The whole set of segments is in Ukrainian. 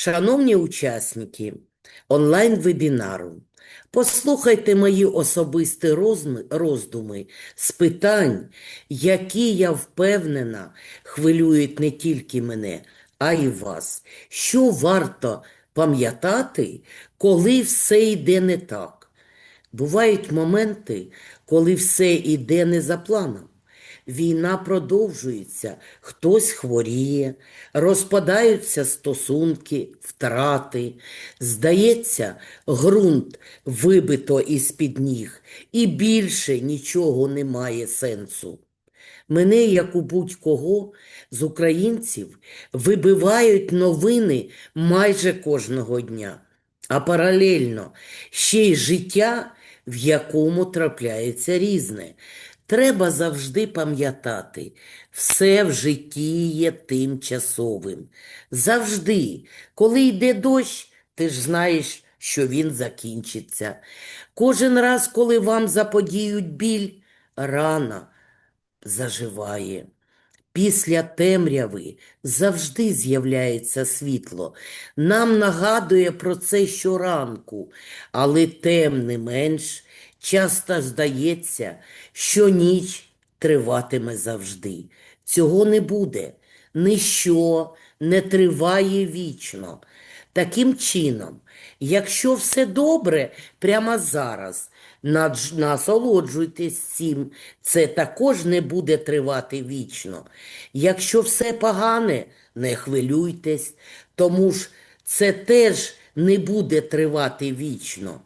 Шановні учасники онлайн-вебінару, послухайте мої особисті роздуми з питань, які, я впевнена, хвилюють не тільки мене, а й вас. Що варто пам'ятати, коли все йде не так? Бувають моменти, коли все йде не за планом. Війна продовжується, хтось хворіє, розпадаються стосунки, втрати. Здається, ґрунт вибито із-під ніг, і більше нічого не має сенсу. Мене, як у будь-кого з українців, вибивають новини майже кожного дня, а паралельно ще й життя, в якому трапляється різне. Треба завжди пам'ятати, все в житті є тимчасовим. Завжди, коли йде дощ, ти ж знаєш, що він закінчиться. Кожен раз, коли вам заподіють біль, рана заживає. Після темряви завжди з'являється світло. Нам нагадує про це щоранку, але тим не менш часто здається, що ніч триватиме завжди. Цього не буде. Ніщо не триває вічно. Таким чином, якщо все добре прямо зараз, насолоджуйтесь цим, це також не буде тривати вічно. Якщо все погане, не хвилюйтесь, тому ж це теж не буде тривати вічно.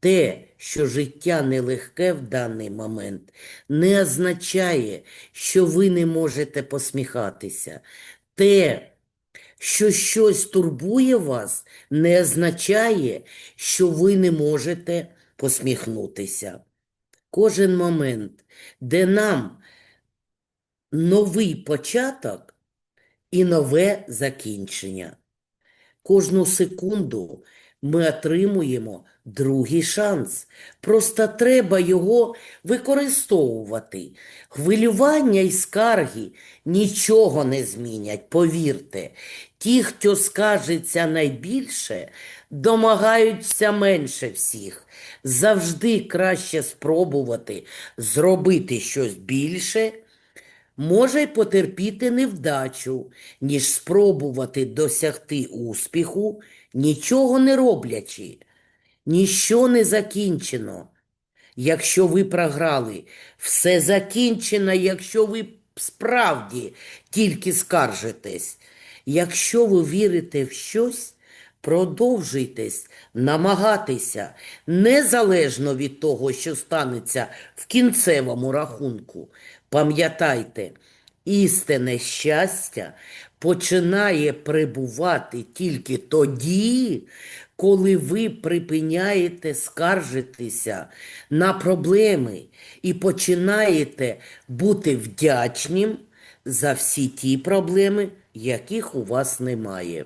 Те, що життя нелегке в даний момент, не означає, що ви не можете посміхатися. Те, що щось турбує вас, не означає, що ви не можете посміхнутися. Кожен момент, де нам новий початок і нове закінчення. Кожну секунду ми отримуємо другий шанс. Просто треба його використовувати. Хвилювання і скарги нічого не змінять, повірте. Ті, хто скаржиться найбільше, домагаються менше всіх. Завжди краще спробувати зробити щось більше, може й потерпіти невдачу, ніж спробувати досягти успіху, нічого не роблячи. Ніщо не закінчено. Якщо ви програли, все закінчено, якщо ви справді тільки скаржитесь. Якщо ви вірите в щось, продовжуйтесь намагатися, незалежно від того, що станеться в кінцевому рахунку. Пам'ятайте, істинне щастя починає прибувати тільки тоді, коли ви припиняєте скаржитися на проблеми і починаєте бути вдячним за всі ті проблеми, яких у вас немає.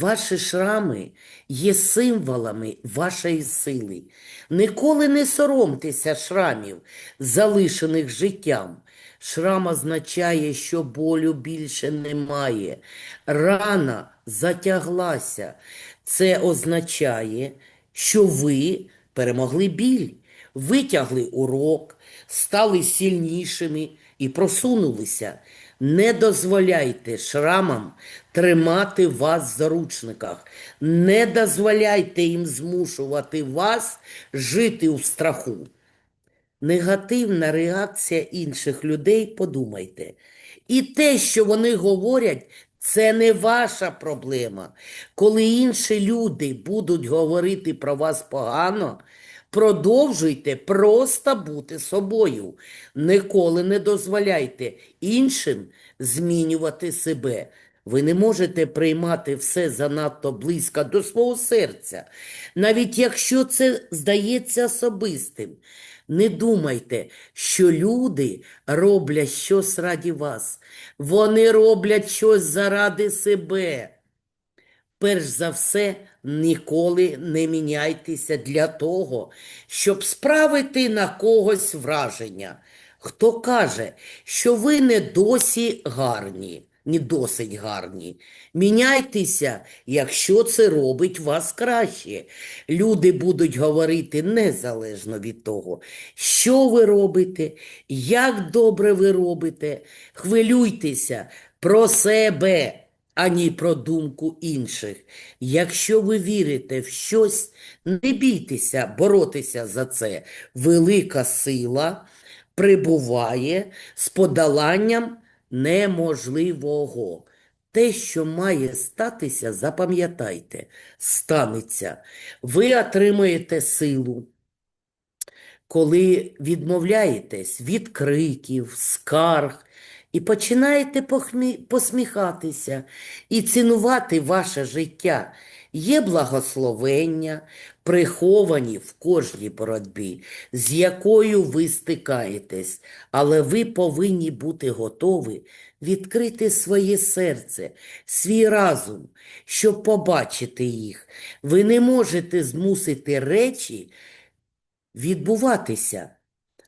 Ваші шрами є символами вашої сили. Ніколи не соромтеся шрамів, залишених життям. Шрам означає, що болю більше немає. Рана затяглася. Це означає, що ви перемогли біль, витягли урок, стали сильнішими і просунулися. Не дозволяйте шрамам тримати вас в заручниках. Не дозволяйте їм змушувати вас жити у страху. Негативна реакція інших людей, подумайте. І те, що вони говорять, це не ваша проблема. Коли інші люди будуть говорити про вас погано, продовжуйте просто бути собою. Ніколи не дозволяйте іншим змінювати себе. Ви не можете приймати все занадто близько до свого серця, навіть якщо це здається особистим. Не думайте, що люди роблять щось раді вас. Вони роблять щось заради себе. Перш за все, ніколи не міняйтеся для того, щоб справити на когось враження. Хто каже, що ви не досі гарні? не досить гарні. Міняйтеся, якщо це робить вас краще. Люди будуть говорити незалежно від того, що ви робите, як добре ви робите. Хвилюйтеся про себе, а не про думку інших. Якщо ви вірите в щось, не бійтеся боротися за це. Велика сила прибуває з подоланням неможливого. Те, що має статися, запам'ятайте, станеться. Ви отримаєте силу, коли відмовляєтесь від криків, скарг і починаєте похмі- посміхатися і цінувати ваше життя. Є благословення, приховані в кожній боротьбі, з якою ви стикаєтесь, але ви повинні бути готові відкрити своє серце, свій разум, щоб побачити їх. Ви не можете змусити речі відбуватися.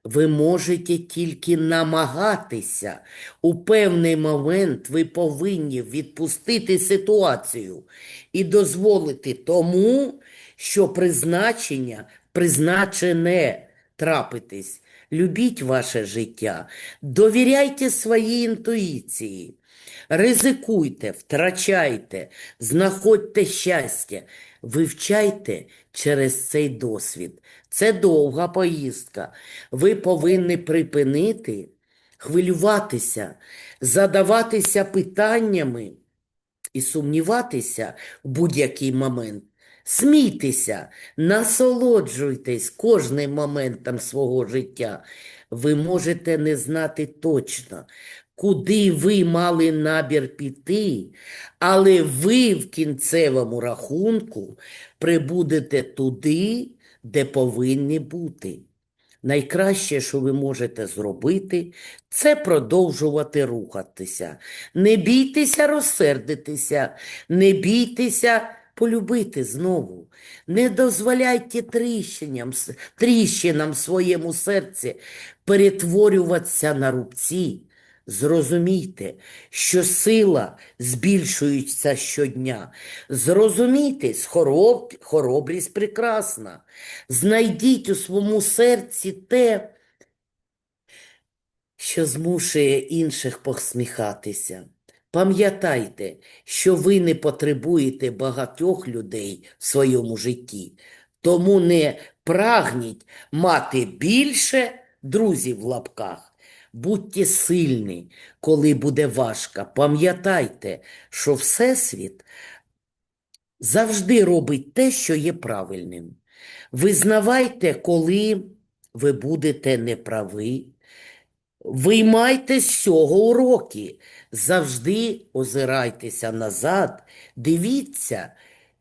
Ви можете тільки намагатися. У певний момент ви повинні відпустити ситуацію і дозволити тому, що призначення призначене трапитись. Любіть ваше життя, довіряйте своїй інтуїції, ризикуйте, втрачайте, знаходьте щастя, вивчайте через цей досвід. Це довга поїздка. Ви повинні припинити хвилюватися, задаватися питаннями і сумніватися в будь-який момент. Смійтеся, насолоджуйтесь кожним моментом свого життя. Ви можете не знати точно, куди ви мали набір піти, але ви в кінцевому рахунку прибудете туди, де повинні бути. Найкраще, що ви можете зробити, це продовжувати рухатися. Не бійтеся розсердитися, не бійтеся полюбити знову. Не дозволяйте тріщинам, тріщинам в своєму серці перетворюватися на рубці. Зрозумійте, що сила збільшується щодня. Зрозумійте, хороб, хоробрість прекрасна. Знайдіть у своєму серці те, що змушує інших посміхатися. Пам'ятайте, що ви не потребуєте багатьох людей в своєму житті, тому не прагніть мати більше друзів в лапках. Будьте сильні, коли буде важко. Пам'ятайте, що Всесвіт завжди робить те, що є правильним. Визнавайте, коли ви будете неправі. Виймайте з цього уроки. Завжди озирайтеся назад, дивіться,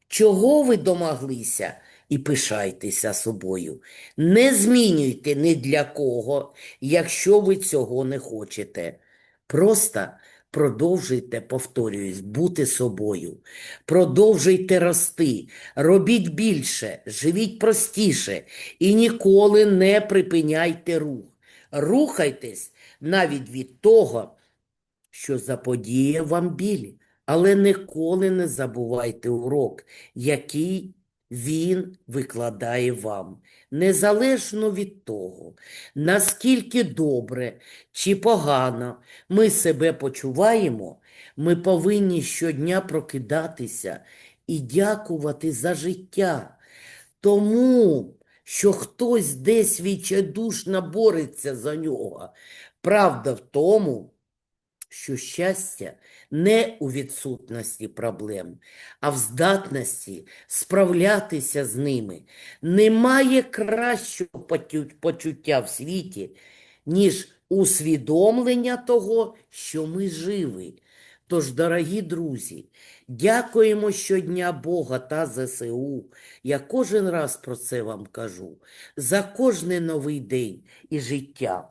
чого ви домоглися, і пишайтеся собою. Не змінюйте ні для кого, якщо ви цього не хочете. Просто продовжуйте, повторююсь, бути собою. Продовжуйте рости, робіть більше, живіть простіше і ніколи не припиняйте рух. Рухайтесь навіть від того, що заподіє вам біль, але ніколи не забувайте урок, який він викладає вам, незалежно від того, наскільки добре чи погано ми себе почуваємо, ми повинні щодня прокидатися і дякувати за життя. Тому, що хтось десь відчайдушно бореться за нього. Правда в тому, що щастя не у відсутності проблем, а в здатності справлятися з ними. Немає кращого почуття в світі, ніж усвідомлення того, що ми живі. Тож, дорогі друзі, дякуємо щодня Бога та ЗСУ. Я кожен раз про це вам кажу, за кожний новий день і життя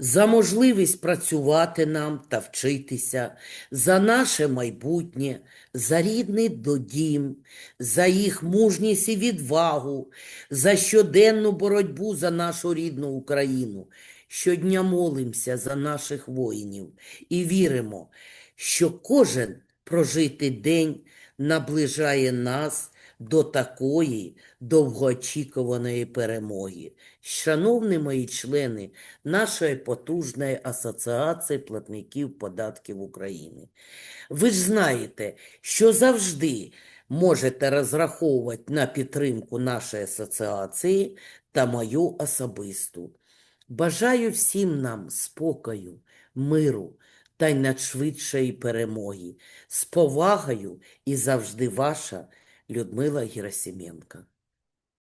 за можливість працювати нам та вчитися, за наше майбутнє, за рідний додім, за їх мужність і відвагу, за щоденну боротьбу за нашу рідну Україну. щодня молимося за наших воїнів і віримо, що кожен прожитий день наближає нас до такої довгоочікуваної перемоги. Шановні мої члени нашої потужної асоціації платників податків України, ви ж знаєте, що завжди можете розраховувати на підтримку нашої асоціації та мою особисту. Бажаю всім нам спокою, миру та й надшвидшої перемоги. З повагою і завжди ваша Людмила Герасименко.